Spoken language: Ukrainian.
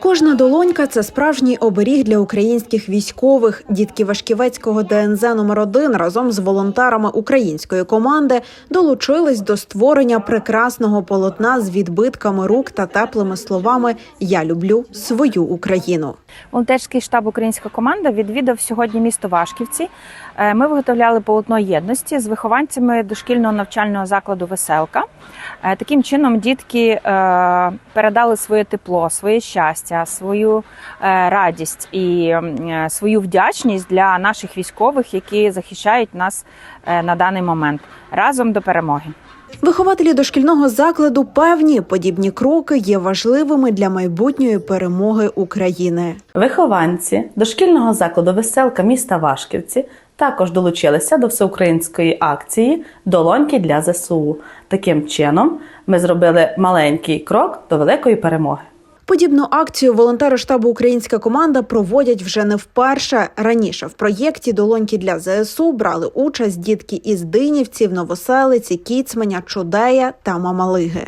Кожна долонька це справжній оберіг для українських військових. Дітки Вашківецького ДНЗ номер 1 разом з волонтерами української команди долучились до створення прекрасного полотна з відбитками рук та теплими словами Я люблю свою Україну. Волонтерський штаб Українська команда відвідав сьогодні місто Вашківці. Е, Ми виготовляли полотно єдності з вихованцями дошкільного навчального закладу Веселка. Е, Таким чином дітки е, передали своє тепло, своє щастя, свою е, радість і свою вдячність для наших військових, які захищають нас на даний момент разом до перемоги. Вихователі дошкільного закладу певні подібні кроки є важливими для майбутньої перемоги України. Вихованці дошкільного закладу Веселка міста Вашківці також долучилися до всеукраїнської акції Долоньки для ЗСУ. Таким чином, ми зробили маленький крок до великої перемоги. Подібну акцію волонтери штабу Українська команда проводять вже не вперше. Раніше в проєкті Долоньки для ЗСУ брали участь дітки із Динівців, Новоселиці, Кіцменя, Чудея та Мамалиги.